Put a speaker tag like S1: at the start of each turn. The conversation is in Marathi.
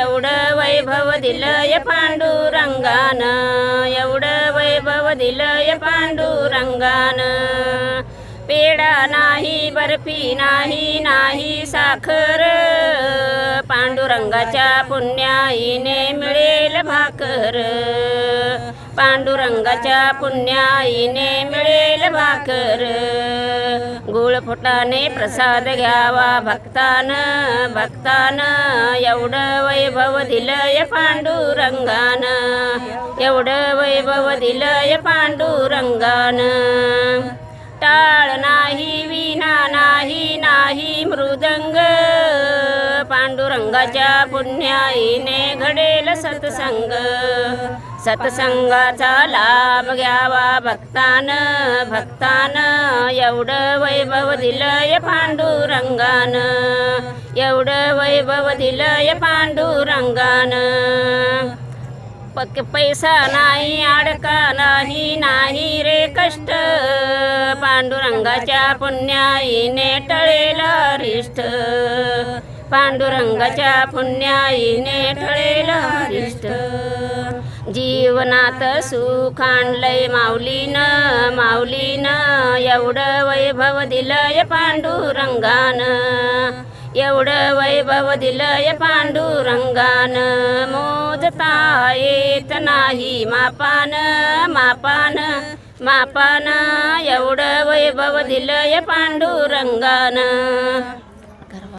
S1: एवढं वैभव दिलंय पांडुरंगान. एवढं वैभव दिलंय पांडुरंगान. पेढा नाही बर्फी नाही नाही साखर. पांडुरंगाच्या पुण्याईने मिळेल भाकर. पांडुरंगाच्या पुण्याईने मिळेल भाकर. गुळफुटाने प्रसाद घ्यावा. भक्तान भक्तान एवढं वैभव दिलंय पांडुरंगान. एवढं वैभव दिलय पांडुरंगान. टाळ नाही विना नाही नाही मृदंग. पांडुरंगाच्या पुण्याईने घडेल सत्संग. सत्संगाचा लाभ घ्यावा भक्तान भक्तान. एवढं वैभव दिलंय पांडुरंगान. एवढं वैभव दिलंय पांडुरंगान. पक पैसा नाही अडका नाही नाही रे कष्ट. पांडुरंगाच्या पुण्याईने टळेल रिष्ट पांडुरंगाच्या पुण्याईने टळेल रिष्ट जीवनात सुख आणलंय माऊलीनं माऊलीनं एवढं वैभव दिलंय पांडुरंगान. एवढं वैभव दिलंय पांडुरंगान. मोजता येत नाही मापान मापान मापान. एवढं वैभव दिलंय पांडुरंगान.